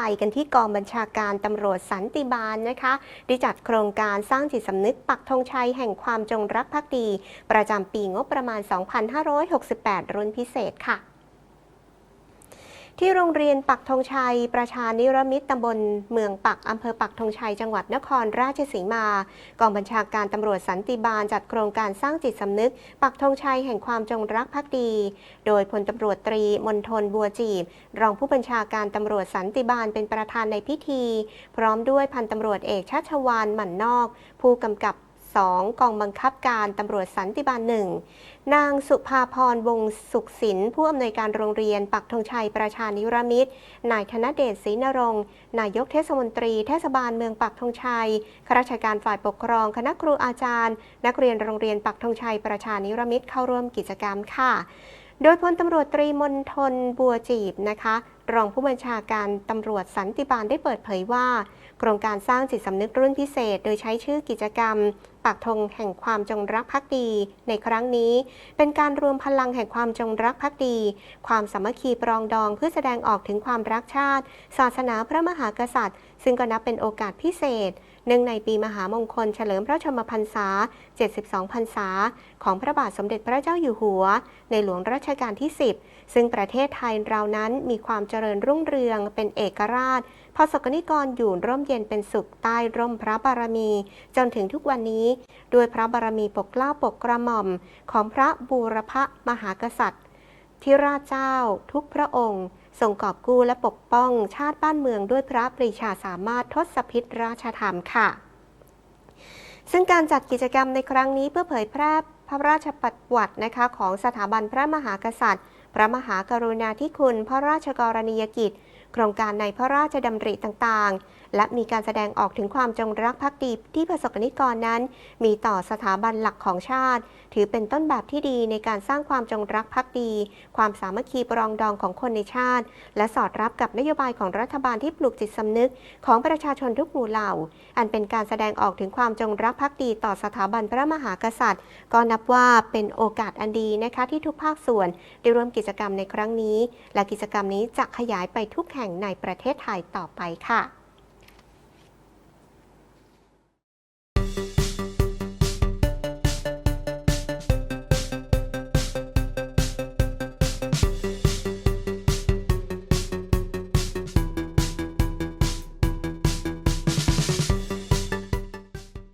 ไปกันที่กองบัญชาการตำรวจสันติบาลนะคะได้จัดโครงการสร้างจิตสำนึกปักธงชัยแห่งความจงรักภักดี ประจำปีงบประมาณ 2568 รุ่นพิเศษค่ะ ที่โรงเรียนปักธงชัย ประชานิรมิตตำบลเมืองปักอำเภอปักธงชัย จังหวัดนครราชสีมา กองบัญชาการตำรวจสันติบาลจัดโครงการสร้างจิตสำนึก ปักธงชัยแห่งความจงรักภักดี โดยพลตำรวจตรีมนทนบัวจีบ รองผู้บัญชาการตำรวจสันติบาลเป็นประธานในพิธี พร้อมด้วยพันตำรวจเอกชัชวานหมั่นนอก ผู้กำกับ 2 กองบังคับการตำรวจสันติบาลหนึ่งนางสุภาพรวงสุขสินผู้อำนวยการโรงเรียนปักธงชัยประชานิรมิตร นายธนเดชศรีนรงค์นายกเทศมนตรีเทศบาลเมืองปักธงชัยข้าราชการฝ่ายปกครอง คณะครูอาจารย์ นักเรียนโรงเรียนปักธงชัยประชานิรมิตรเข้าร่วมกิจกรรมค่ะ โดยพลตำรวจตรีมนทนบัวจีบนะคะ รองผู้บัญชาการตำรวจสันติบาลได้เปิดเผยว่า โครงการสร้างจิตสำนึกรุ่นพิเศษ โดยใช้ชื่อกิจกรรม ปักธงแห่งความจงรักภักดี ในครั้งนี้ เป็นการรวมพลังแห่งความจงรักภักดี ความสามัคคีปรองดองเพื่อแสดงออกถึงความรักชาติ ศาสนาพระมหากษัตริย์ ซึ่งก็นับเป็นโอกาสพิเศษเนื่องในปีมหามงคลเฉลิมพระชนมพรรษา 72 พรรษา ของพระบาทสมเด็จพระเจ้าอยู่หัว ในหลวงรัชกาลที่ 10 ซึ่งประเทศไทยเรานั้นมีความเจริญรุ่งเรืองเป็นเอกราชพอสกนิกรอยู่ร่มเย็นเป็นสุขใต้ร่มพระบารมี จนถึงทุกวันนี้ ด้วยพระบารมีปกเกล้าปกกระหม่อม ของพระบูรพมหากษัตริย์ที่ราชเจ้า ทุกพระองค์ทรงกอบกู้และปกป้องชาติบ้านเมืองด้วยพระปรีชาสามารถทศพิษราชธรรมค่ะ ซึ่งการจัดกิจกรรมในครั้งนี้เพื่อเผยแพร่พระราชประวัตินะคะของสถาบันพระมหากษัตริย์ พระมหากรุณาธิคุณพระราชกรณียกิจ โครงการในพระราชดำริต่างๆ และมีการแสดงออกถึงความจงรักภักดีที่ประสบกนิกรนั้น มีต่อสถาบันหลักของชาติ ถือเป็นต้นแบบที่ดีในการสร้างความจงรักภักดี ความสามัคคีปรองดองของคนในชาติ และสอดรับกับนโยบายของรัฐบาลที่ปลูกจิตสำนึก ของประชาชนทุกหมู่เหล่า อันเป็นการแสดงออกถึงความจงรักภักดีต่อสถาบันพระมหากษัตริย์ ก็นับว่าเป็นโอกาสอันดีนะคะที่ทุกภาคส่วนได้ร่วมกิจกรรมในครั้งนี้ และกิจกรรมนี้จะขยายไปทุกแห่งในประเทศไทยต่อไปค่ะ